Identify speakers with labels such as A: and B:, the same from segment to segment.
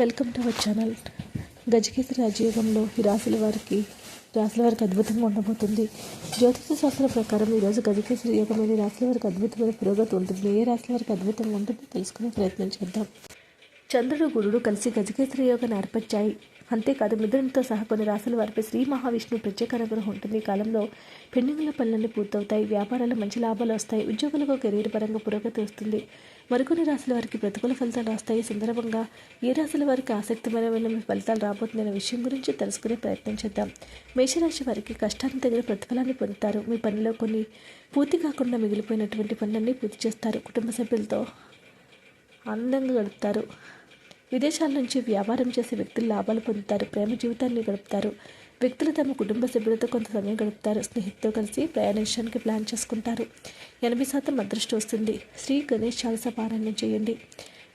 A: Welcome to our channel గజకేత రాజయోగంలో ఈ రాశుల వారికి రాశుల వారికి అద్భుతంగా ఉండబోతుంది. జ్యోతిష శాస్త్రం ప్రకారం ఈరోజు గజకేసరి యోగం అనేది రాశుల వారికి అద్భుతమైన పురోగతి ఉంటుంది. ఏ రాశుల వారికి అద్భుతంగా ఉంటుందో తెలుసుకునే ప్రయత్నం చేద్దాం. చంద్రుడు గురుడు కలిసి గజకేసరి యోగాన్ని ఏర్పరిచాయి. అంతేకాదు మిథునంతో సహా కొన్ని రాసుల వారిపై శ్రీ మహావిష్ణువు ప్రత్యేక అనుగ్రహం ఉంటుంది. ఈ కాలంలో పెండింగ్ల పనులన్నీ పూర్తవుతాయి. వ్యాపారాలు మంచి లాభాలు వస్తాయి. ఉద్యోగులకు కెరీర్ పరంగా పురోగతి వస్తుంది. మరికొన్ని రాశుల వారికి ప్రతికూల ఫలితాలు వస్తాయి. సందర్భంగా ఏ రాశుల వారికి ఆసక్తికరమైన ఫలితాలు రాబోతుందనే విషయం గురించి తెలుసుకునే ప్రయత్నం చేద్దాం. మేషరాశి వారికి కష్టాన్ని తగిన ప్రతిఫలాన్ని పొందుతారు. మీ పనిలో కొన్ని పూర్తి కాకుండా మిగిలిపోయినటువంటి పనులన్నీ పూర్తి చేస్తారు. కుటుంబ సభ్యులతో ఆనందంగా గడుపుతారు. విదేశాల నుంచి వ్యాపారం చేసే వ్యక్తులు లాభాలు పొందుతారు ప్రేమ జీవితాన్ని గడుపుతారు. వ్యక్తులు తమ కుటుంబ సభ్యులతో కొంత సమయం గడుపుతారు. స్నేహితులతో కలిసి ప్రయాణించడానికి ప్లాన్ చేసుకుంటారు. ఎనభై శాతం అదృష్టం వస్తుంది. శ్రీ గణేష్ చాలస పారాయణం చేయండి.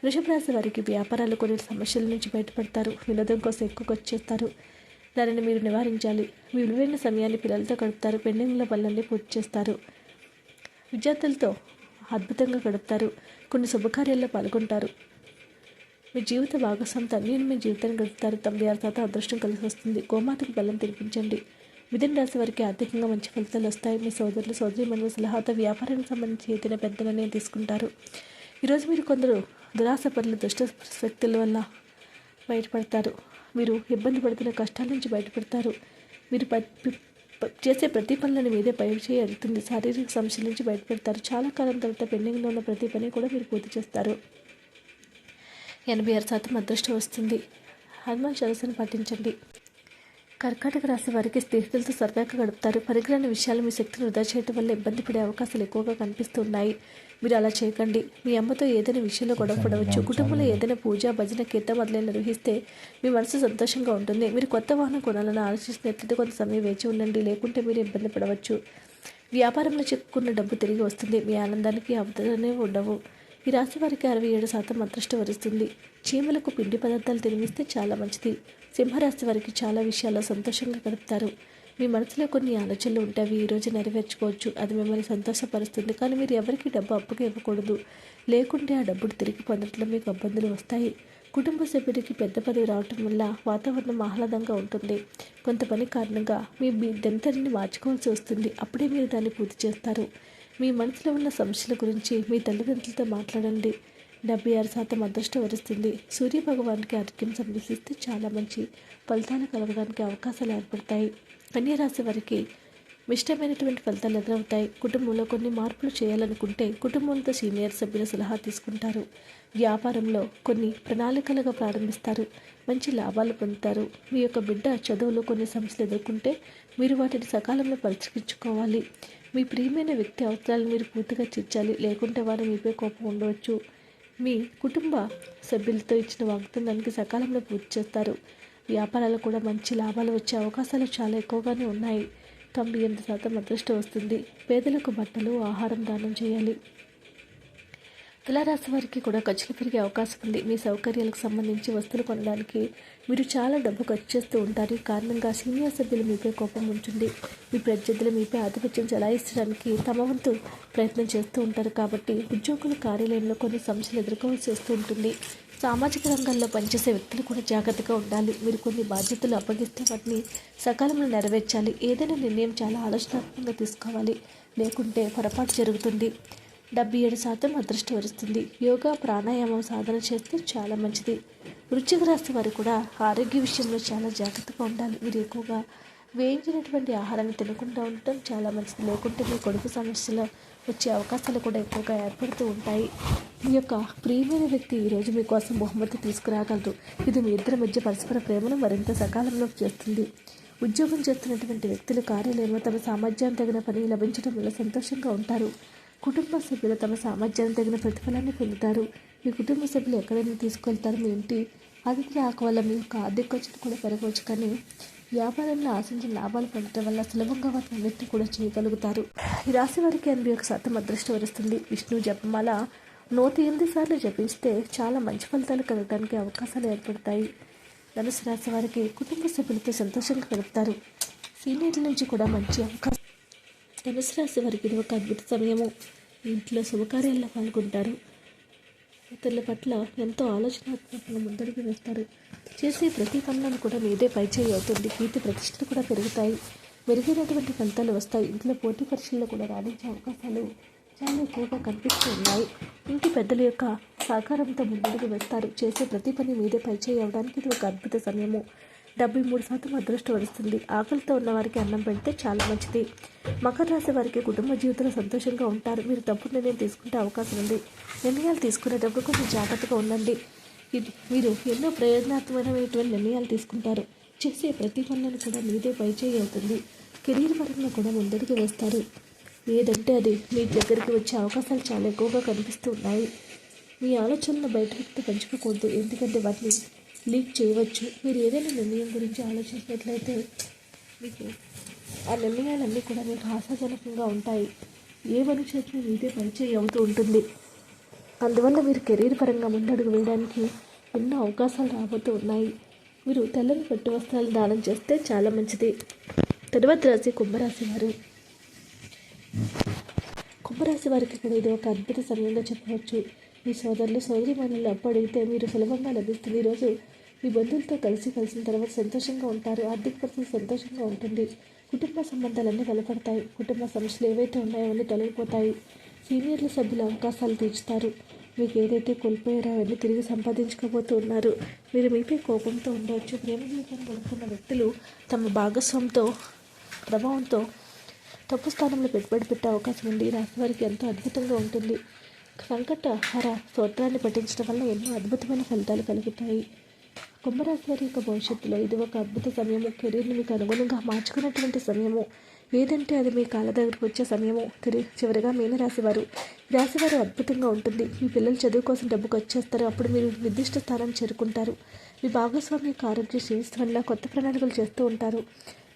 A: వృషభ రాశి వారికి వ్యాపారాలు కొన్ని సమస్యల నుంచి బయటపడతారు. వినోదం కోసం ఎక్కువ ఖర్చు చేస్తారు. దానిని మీరు నివారించాలి. మీ విలువైన సమయాన్ని పిల్లలతో గడుపుతారు. పెండింగ్ల పనులన్నీ పూర్తి చేస్తారు. విద్యార్థులతో అద్భుతంగా గడుపుతారు. కొన్ని శుభకార్యాల్లో పాల్గొంటారు. మీ జీవిత భాగస్వామితో అన్యుని మీ జీవితాన్ని గడుపుతారు. తొంభై ఆరు అదృష్టం కలిసి వస్తుంది. గోమాతకు బలం తినిపించండి. మిథున రాశి వారికి ఆర్థికంగా మంచి ఫలితాలు వస్తాయి. మీ సోదరులు సోదరి మన సలహాతో వ్యాపారానికి సంబంధించి ఏదైనా పెద్ద నిర్ణయం తీసుకుంటారు. ఈరోజు మీరు కొందరు దురాశ పనులు దుష్ట శక్తుల వల్ల బయటపడతారు. మీరు ఇబ్బంది పడుతున్న కష్టాల నుంచి బయటపడతారు. మీరు ప- చేసే ప్రతి పనులను మీదే పై చేయి శారీరక సమస్యల నుంచి బయటపడతారు. చాలా కాలం తర్వాత పెండింగ్లో ఉన్న ప్రతి పని కూడా మీరు పూర్తి చేస్తారు. ఎనభై ఆరు శాతం అదృష్టం వస్తుంది. హనుమాన్ చాలీసాను పాటించండి. కర్కాటక రాశి వారికి స్నేహితులతో సరదాగా గడుపుతారు. పరిగ్రహణ విషయాలు మీ శక్తిని వృధా చేయడం వల్ల ఇబ్బంది పడే అవకాశాలు ఎక్కువగా కనిపిస్తున్నాయి. మీరు అలా చేయకండి. మీ అమ్మతో ఏదైనా విషయంలో గొడవ పడవచ్చు. కుటుంబంలో ఏదైనా పూజ భజన కీర్త మొదలైన నిర్వహిస్తే మీ మనసు సంతోషంగా ఉంటుంది. మీరు కొత్త వాహనం కొనాలని ఆలోచిస్తున్నట్లయితే కొంత సమయం వేచి ఉండండి. లేకుంటే మీరు ఇబ్బంది పడవచ్చు. వ్యాపారంలో చిక్కుకున్న డబ్బు తిరిగి వస్తుంది. మీ ఆనందానికి అవతలనే ఉండవు. ఈ రాశి వారికి అరవై ఏడు శాతం అదృష్టం వరుస్తుంది. చీమలకు పిండి పదార్థాలు తినిగిస్తే చాలా మంచిది. సింహరాశి వారికి చాలా విషయాల్లో సంతోషంగా గడుపుతారు. మీ మనసులో కొన్ని ఆలోచనలు ఉంటే అవి ఈరోజు నెరవేర్చుకోవచ్చు. అది మిమ్మల్ని సంతోషపరుస్తుంది. కానీ మీరు ఎవరికి డబ్బు అప్పుగా ఇవ్వకూడదు. లేకుంటే ఆ డబ్బును తిరిగి పొందడంలో మీకు ఇబ్బందులు వస్తాయి. కుటుంబ సభ్యుడికి పెద్ద పదవి రావటం వల్ల వాతావరణం ఆహ్లాదంగా ఉంటుంది. కొంత పని కారణంగా మీ మీ దంతరిని మార్చుకోవాల్సి వస్తుంది. అప్పుడే మీరు దాన్ని పూర్తి చేస్తారు. మీ మనసులో ఉన్న సమస్యల గురించి మీ తల్లిదండ్రులతో మాట్లాడండి. డెబ్బై ఆరు శాతం అదృష్టం వరుస్తుంది సూర్య భగవానికి ఆరోగ్యం సంరక్షిస్తే చాలా మంచి ఫలితాలు కలగడానికి అవకాశాలు ఏర్పడతాయి. కన్యరాశి వారికి ఇష్టమైనటువంటి ఫలితాలు ఎదురవుతాయి. కుటుంబంలో కొన్ని మార్పులు చేయాలనుకుంటే కుటుంబంతో సీనియర్ సభ్యుల సలహా తీసుకుంటారు. వ్యాపారంలో కొన్ని ప్రణాళికలుగా ప్రారంభిస్తారు. మంచి లాభాలు పొందుతారు. మీ యొక్క బిడ్డ చదువులో కొన్ని సమస్యలు ఎదుర్కొంటే మీరు వాటిని సకాలంలో పరిష్కరించుకోవాలి. మీ ప్రియమైన వ్యక్తి అవసరాలు మీరు పూర్తిగా తీర్చాలి. లేకుంటే వారు మీపై కోపం ఉండవచ్చు. మీ కుటుంబ సభ్యులతో ఇచ్చిన వాగ్దానానికి సకాలంలో పూర్తి చేస్తారు. వ్యాపారాలు కూడా మంచి లాభాలు వచ్చే అవకాశాలు చాలా ఎక్కువగానే ఉన్నాయి. తొంభై ఎనిమిది శాతం అదృష్టం వస్తుంది. పేదలకు బట్టలు ఆహారం దానం చేయాలి. తులారాశి వారికి కూడా ఖర్చులు పెరిగే అవకాశం ఉంది. మీ సౌకర్యాలకు సంబంధించి వస్తువులు కొనడానికి మీరు చాలా డబ్బు ఖర్చు చేస్తూ ఉంటారు. ఈ కారణంగా సీనియర్ సభ్యులు మీపై కోపం ఉంటుంది మీ ప్రత్యర్థులు మీపై ఆధిపత్యం చెలాయించడానికి తమ వంతు ప్రయత్నం చేస్తూ ఉంటారు. కాబట్టి ఉద్యోగుల కార్యాలయంలో కొన్ని సమస్యలు ఎదుర్కోవాల్సి వస్తూ ఉంటుంది. సామాజిక రంగంలో పనిచేసే వ్యక్తులు కూడా జాగ్రత్తగా ఉండాలి. మీరు కొన్ని బాధ్యతలు అప్పగిస్తే వాటిని సకాలంలో నెరవేర్చాలి. ఏదైనా నిర్ణయం చాలా ఆలోచనాత్మకంగా తీసుకోవాలి. లేకుంటే పొరపాటు జరుగుతుంది. డెబ్బై ఏడు శాతం అదృష్టం వరుస్తుంది. యోగా ప్రాణాయామం సాధన చేస్తే చాలా మంచిది. వృశ్చిక రాశి వారు కూడా ఆరోగ్య విషయంలో చాలా జాగ్రత్తగా ఉండాలి. మీరు ఎక్కువగా వేయించినటువంటి ఆహారాన్ని తినకుండా ఉండటం చాలా మంచిది. లేకుంటే మీ కొడుకు సమస్యలు వచ్చే అవకాశాలు కూడా ఎక్కువగా ఏర్పడుతూ ఉంటాయి. మీ యొక్క ప్రియమైన వ్యక్తి ఈరోజు మీకోసం బహుమతి తీసుకురాగలరు. ఇది మీ ఇద్దరి మధ్య పరస్పర ప్రేమను మరింత సకాలంలో చేస్తుంది. ఉద్యోగం చేస్తున్నటువంటి వ్యక్తులు కార్యాలయంలో తమ సామర్థ్యాన్ని తగిన పని లభించడం వల్ల సంతోషంగా ఉంటారు. కుటుంబ సభ్యులు తమ సామర్థ్యాన్ని తగిన ప్రతిఫలాన్ని పొందుతారు. మీ కుటుంబ సభ్యులు ఎక్కడైనా తీసుకెళ్తారు మీ ఇంటి అతిథి రాక వల్ల మీ యొక్క ఆర్థిక ఖర్చులు కూడా పెరగవచ్చు. కానీ వ్యాపారంలో ఆశించిన లాభాలు పొందడం వల్ల సులభంగా వాటిని అన్నిటిని కూడా చేయగలుగుతారు ఈ రాశి వారికి ఎనభై ఒక శాతం అదృష్టం వరుస్తుంది. విష్ణు జపమాల నూట ఎనిమిది సార్లు జపిస్తే చాలా మంచి ఫలితాలు కలగడానికి అవకాశాలు ఏర్పడతాయి. ధనుసు రాశి వారికి కుటుంబ సభ్యులతో సంతోషంగా గడుపుతారు. సీనియర్ల నుంచి కూడా మంచి అవకాశం ధనుసు రాశి వారికి ఇది ఒక అద్భుత సమయము. ఇంట్లో శుభకార్యాల్లో పాల్గొంటారు. ఇతరుల పట్ల ఎంతో ఆలోచనాత్మకంగా ముందడుగు వేస్తారు. చేసే ప్రతి పనులను కూడా మీదే పైచేయి అవుతుంది. కీర్తి ప్రతిష్టలు కూడా పెరుగుతాయి. మెరుగైనటువంటి ఫలితాలు వస్తాయి. ఇంట్లో పోటీ పరీక్షల్లో కూడా రాణించే అవకాశాలు చాలా ఎక్కువగా కనిపిస్తూ ఉన్నాయి. ఇంటి పెద్దల యొక్క సహకారంతో ముందడుగు వేస్తారు. చేసే ప్రతి పని మీదే పైచేయి అవడానికి ఇది ఒక అద్భుత సమయము. డెబ్బై మూడు శాతం అదృష్టం వస్తుంది ఆకలితో ఉన్న వారికి అన్నం పెడితే చాలా మంచిది. మకర రాశి వారికి కుటుంబ జీవితంలో సంతోషంగా ఉంటారు. మీరు తప్పుడు నిర్ణయం తీసుకుంటే అవకాశం ఉంది. నిర్ణయాలు తీసుకునేటప్పుడు కొంచెం జాగ్రత్తగా ఉండండి. ఇది మీరు ఎన్నో ప్రయోజనాత్మకమైనటువంటి నిర్ణయాలు తీసుకుంటారు. చేసే ప్రతి పనులను కూడా మీదే పైచేయి అవుతుంది. కెరీర్ పరంగా కూడా ముందరికి వేస్తారు. ఏదంటే అది మీ దగ్గరికి వచ్చే అవకాశాలు చాలా ఎక్కువగా కనిపిస్తూ ఉన్నాయి. మీ ఆలోచనలు బయట వ్యక్తి పంచుకోకూడదు. ఎందుకంటే వాటిని లీక్ చేయవచ్చు. మీరు ఏదైనా నిర్ణయం గురించి ఆలోచించినట్లయితే మీకు ఆ నిర్ణయాలన్నీ కూడా మీకు ఆశాజనకంగా ఉంటాయి. ఏ పని చేసినా మీదే పరిచయం అవుతూ ఉంటుంది. అందువల్ల మీరు కెరీర్ పరంగా ముందడుగు వేయడానికి ఎన్నో అవకాశాలు రాబోతూ ఉన్నాయి. మీరు తెల్లని పట్టు వస్త్రాలు దానం చేస్తే చాలా మంచిది. తర్వాత రాశి కుంభరాశి వారు. కుంభరాశి వారికి కూడా ఇది ఒక అద్భుత సమయంగా చెప్పవచ్చు. మీ సోదరులు సోదరి మనులు అప్పు అడిగితే మీరు సులభంగా లభిస్తుంది. ఈరోజు మీ బంధువులతో కలిసి కలిసిన తర్వాత సంతోషంగా ఉంటారు. ఆర్థిక పరిస్థితి సంతోషంగా ఉంటుంది. కుటుంబ సంబంధాలన్నీ బలపడతాయి. కుటుంబ సమస్యలు ఏవైతే ఉన్నాయో అన్నీ తొలగిపోతాయి. సీనియర్ల సభ్యుల అవకాశాలు తీర్చుతారు. మీకు ఏదైతే కోల్పోయారో అవన్నీ తిరిగి సంపాదించుకోబోతూ ఉన్నారు. మీరు మీపై కోపంతో ఉండవచ్చు. ప్రేమ జీవితం గడుపుతున్న వ్యక్తులు తమ భాగస్వామితో ప్రభావంతో తప్పు స్థానంలో పెట్టుబడి పెట్టే అవకాశం ఉంది. ఈ రాశి వారికి ఎంతో అద్భుతంగా ఉంటుంది. సంకట హర స్తోత్రాన్ని పఠించడం వల్ల ఎన్నో అద్భుతమైన ఫలితాలు కలుగుతాయి. కుంభరాశి వారి యొక్క భవిష్యత్తులో ఇది ఒక అద్భుత సమయము. కెరీర్ని మీకు అనుగుణంగా మార్చుకున్నటువంటి సమయము. ఏదంటే అది మీ కాళ్ళ దగ్గరకు వచ్చే సమయము. తిరిగి చివరిగా మీనరాశి రాశివారు ఈ అద్భుతంగా ఉంటుంది. మీ పిల్లలు చదువు కోసం డబ్బు ఖర్చేస్తారు అప్పుడు మీరు నిర్దిష్ట స్థానం చేరుకుంటారు. మీ భాగస్వామి యొక్క ఆరోగ్య శ్రేయస్సు వల్ల కొత్త ప్రణాళికలు చేస్తూ ఉంటారు.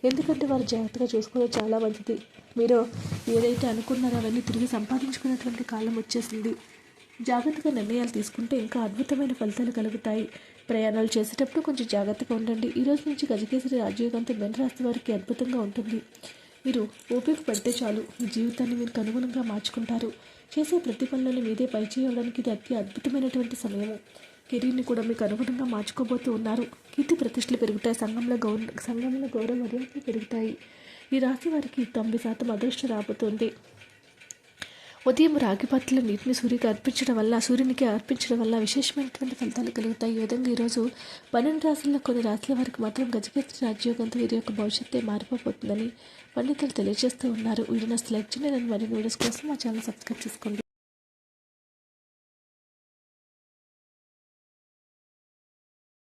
A: ఎందుకంటే వారు జాగ్రత్తగా చూసుకోవడం చాలా మంచిది. మీరు ఏదైతే అనుకున్నారో అవన్నీ తిరిగి సంపాదించుకున్నటువంటి కాలం వచ్చేసింది. జాగ్రత్తగా నిర్ణయాలు తీసుకుంటే ఇంకా అద్భుతమైన ఫలితాలు కలుగుతాయి. ప్రయాణాలు చేసేటప్పుడు కొంచెం జాగ్రత్తగా ఉండండి. ఈ రోజు నుంచి గజకేసరి రాజయోగంతో బెన్ రాశి వారికి అద్భుతంగా ఉంటుంది. మీరు ఓపిక పడితే చాలు. మీ జీవితాన్ని మీరు అనుగుణంగా మార్చుకుంటారు. చేసే ప్రతి పనులను మీదే పైచేయడానికి ఇది అతి అద్భుతమైనటువంటి సమయము. కెరీర్ని కూడా మీకు అనుగుణంగా మార్చుకోబోతూ ఉన్నారు. కీర్తి ప్రతిష్టలు పెరుగుతాయి. సంఘంలో గౌర సంఘంలో గౌరవ మర్యాదలు పెరుగుతాయి. ఈ రాశి వారికి తొంభై శాతం అదృష్టం రాబోతుంది. ఉదయం రాగిపాత్రల నీటిని సూర్యుకి అర్పించడం వల్ల సూర్యునికి అర్పించడం వల్ల విశేషమైనటువంటి ఫలితాలు కలుగుతాయి. ఈ విధంగా ఈరోజు పన్నెండు రాశుల్లో కొన్ని రాశుల వారికి మాత్రం గజకేతరి రాజ్యోగంతో వీరి యొక్క భవిష్యత్తే మారిపోతుందని పండితులు తెలియజేస్తూ ఉన్నారు. వీడియోని లైక్ చేయండి. మరిన్ని వీడియోస్ కోసం మా ఛానల్ సబ్స్క్రైబ్ చేసుకోండి.